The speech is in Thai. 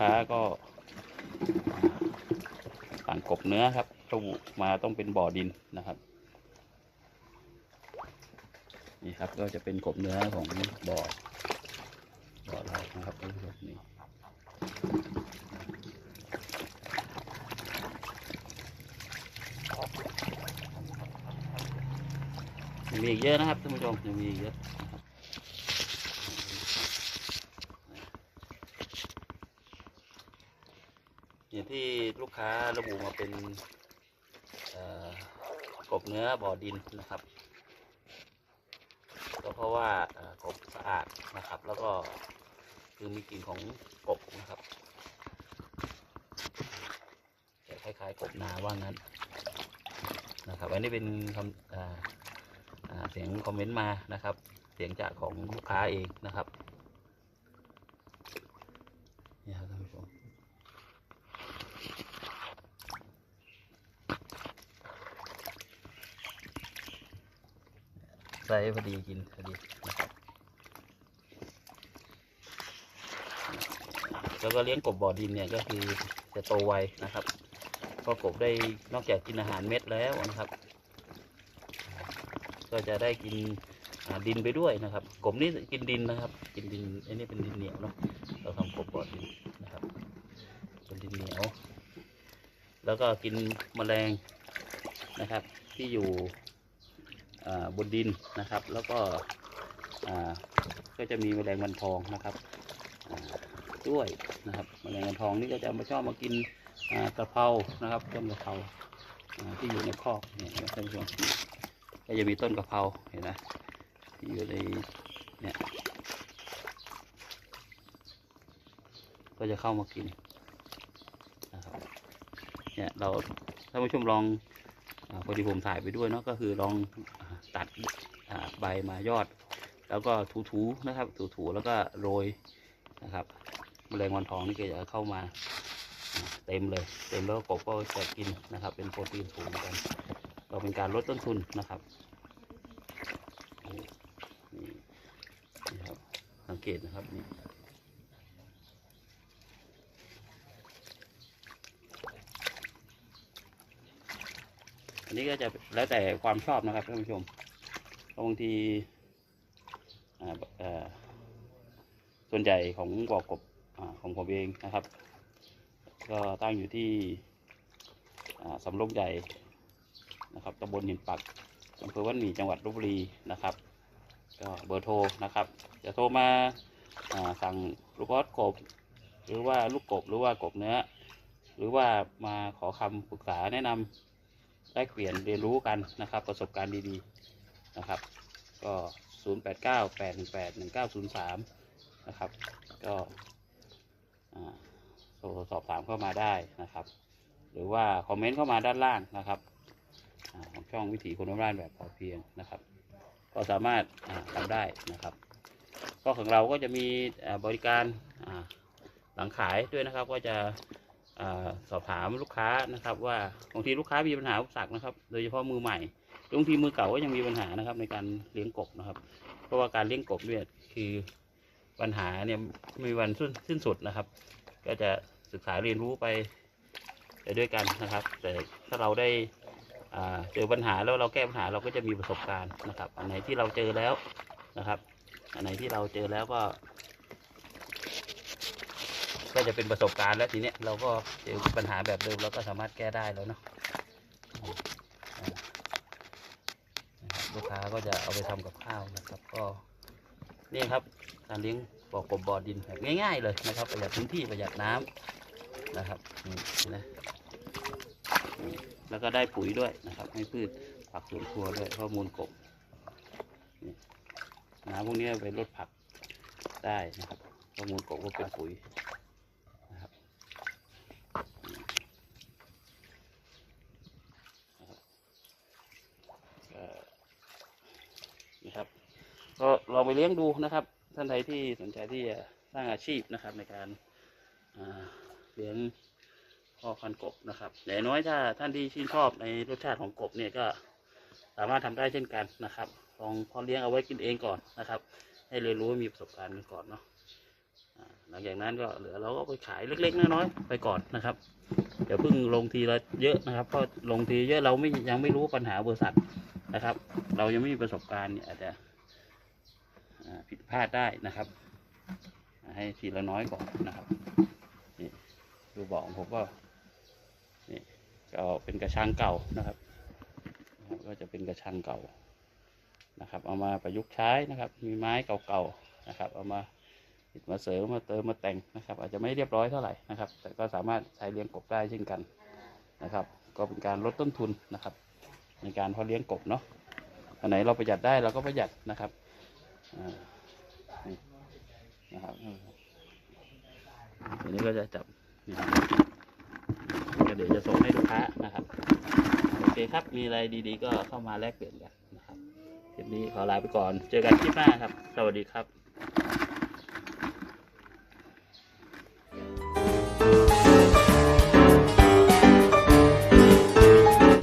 ค้าก็สั่งกบเนื้อครับระบุมาต้องเป็นบ่อดินนะครับ นี่ครับก็จะเป็นกบเนื้อของบ่อบ่อเรานะครับท่านผู้ชมนี่มีอีกเยอะนะครับท่านผู้ชมยังมีอีกเยอะนะครับ อย่างที่ลูกค้าระบุมาเป็นกบเนื้อบ่อดินนะครับก็เพราะว่ากบสะอาดนะครับ แล้วก็คือมีกลิ่นของกบนะครับจะคล้ายๆกบนาว่างั้นนะครับอันนี้เป็นคำเสียงคอมเมนต์มานะครับ เสียงจากของลูกค้าเองนะครับนี่ครับท่านผู้ชม ใส่พอดีกินพอดีนะครับแล้วก็เลี้ยงกบบ่อดินเนี่ยก็คือจะโตไวนะครับเพราะกบได้นอกจากกินอาหารเม็ดแล้วนะครับ ก็จะได้กินดินไปด้วยนะครับ กบนี่กินดินนะครับ กินดินไอ้นี่เป็นดินเหนียวเนาะเราทำกบบ่อดินนะครับเป็นดินเหนียว แล้วก็กินแมลงนะครับ ที่อยู่ บนดินนะครับ แล้วก็ก็จะมีแมลงวันทองนะครับด้วยนะครับแมลงวันทองนี่ก็จะมาชอบมากินกระเพรานะครับต้นกระเพราที่อยู่ในคอกเนี่ยท่านผู้ชมก็จะมีต้นกระเพราเห็นไหมที่อยู่ในเนี่ยก็จะเข้ามากินนะครับเนี่ยเราท่านผู้ชมลองอพอดีผมถ่ายไปด้วยเนาะก็คือลอง ตัดใบมายอด แล้วก็ถูๆนะครับ ถูๆแล้วก็โรยนะครับแมลงวันทองนี่ก็จะเข้ามาเต็มเลย เต็มแล้วกบก็จะกินนะครับ เป็นโปรตีนสูงกันก็เป็นการลดต้นทุนนะครับนี่นะครับสังเกตนะครับนี่อันนี้ก็จะแล้วแต่ความชอบนะครับท่านผู้ชม บางทีส่วนใหญ่ของบ่อกบอของผมเองนะครับ ก็ตั้งอยู่ที่สำโรงใหญ่นะครับตำบลหินปักอำเภอวัดหมี่จังหวัดลบบุรีนะครับ ก็เบอร์โทรนะครับ จะโทรมาอ่าสั่งลูกออสกบ หรือว่าลูกกบหรือว่ากบเนื้อ หรือว่ามาขอคำปรึกษาแนะนำได้เปลี่ยนเรียนรู้กันนะครับ ประสบการณ์ดีๆ นะครับ ก็ 0 8 9 8 1 8 1 9 0 3 นะครับ ก็อ่าโทรสอบถามเข้ามาได้นะครับ หรือว่าคอมเมนต์เข้ามาด้านล่างนะครับของช่องวิถีคนบ้านแบบพอเพียงนะครับ ก็สามารถทำได้นะครับก็ของเราก็จะมีบริการหลังขายด้วยนะครับ ก็จะอสอบถามลูกค้านะครับ ว่าบางทีลูกค้ามีปัญหาอุปสรรคนะครับ โดยเฉพาะมือใหม่ บางทีมือเก่าก็ยังมีปัญหานะครับ ในการเลี้ยงกบนะครับ เพราะว่าการเลี้ยงกบเนี่ยคือปัญหาเนี่ยไม่มีวันสิ้นสุดนะครับ ก็จะศึกษาเรียนรู้ไปไปด้วยกันนะครับ แต่ถ้าเราได้เจอปัญหาแล้วเราแก้ปัญหาเราก็จะมีประสบการณ์นะครับ อันไหนที่เราเจอแล้วนะครับ อันไหนที่เราเจอแล้วก็ ก็จะเป็นประสบการณ์แล้วทีเนี้ยเราก็เจอปัญหาแบบเดิมเราก็สามารถแก้ได้แล้วเนาะอ่านะครับลู ก็จะเอาไปทำกับข้าวนะครับ ก็นี่ครับการเลี้ยงบ่อกบบ่อดินแบบง่าย ๆ เลยนะครับ ประหยัดพื้นที่ประหยัดน้ำนะครับนี่นะแล้วก็ได้ปุ๋ยด้วยนะครับ ให้พืชผักสวนครัวด้วยเพราะมูลกบน้ำพวกนี้ไปลดผักได้นะครับเพราะมูลกบก็เป็นปุ๋ยนะครับนี่นะครับ ก็ลองไปเลี้ยงดูนะครับ ท่านใดที่สนใจที่จะสร้างอาชีพนะครับ ในการเลี้ยงพ่อพันกบนะครับแต่อย่างน้อยถ้าท่านที่ชื่นชอบในรสชาติของกบเนี่ยก็สามารถทำได้เช่นกันนะครับ ลองพอเลี้ยงเอาไว้กินเองก่อนนะครับ ให้เรียนรู้มีประสบการณ์กันก่อนเนาะหลังจากนั้นก็เหลือเราก็ไปขายเล็กๆน้อยๆไปก่อนนะครับ เดี๋ยวเพิ่งลงทีละเยอะนะครับเพราะลงทีเยอะเราไม่ยังไม่รู้ปัญหาบริษัทนะครับ เรายังไม่มีประสบการณ์เนี่ยอาจจะ ผิดพลาดได้นะครับ ให้ทีละน้อยก่อนนะครับนี่ดูบอกของผมก็นี่ก็เป็นกระชังเก่านะครับ ก็จะเป็นกระชังเก่านะครับ เอามาประยุกต์ใช้นะครับ มีไม้เก่าๆนะครับ เอามาติดมาเสริมมาเติมมาแต่งนะครับ อาจจะไม่เรียบร้อยเท่าไหร่นะครับ แต่ก็สามารถใช้เลี้ยงกบได้เช่นกันนะครับ ก็เป็นการลดต้นทุนนะครับ ในการเพาะเลี้ยงกบเนาะอันไหนเราประหยัดได้เราก็ประหยัดนะครับ นี่นะครับอันนี้ก็จะจับนะครับก็เดี๋ยวจะส่งให้ลูกค้านะครับ โอเคครับ มีอะไรดีๆ ก็เข้ามาแลกเปลี่ยนกันนะครับคลิปนี้ขอลาไปก่อน เจอกันคลิปหน้าครับ สวัสดีครับ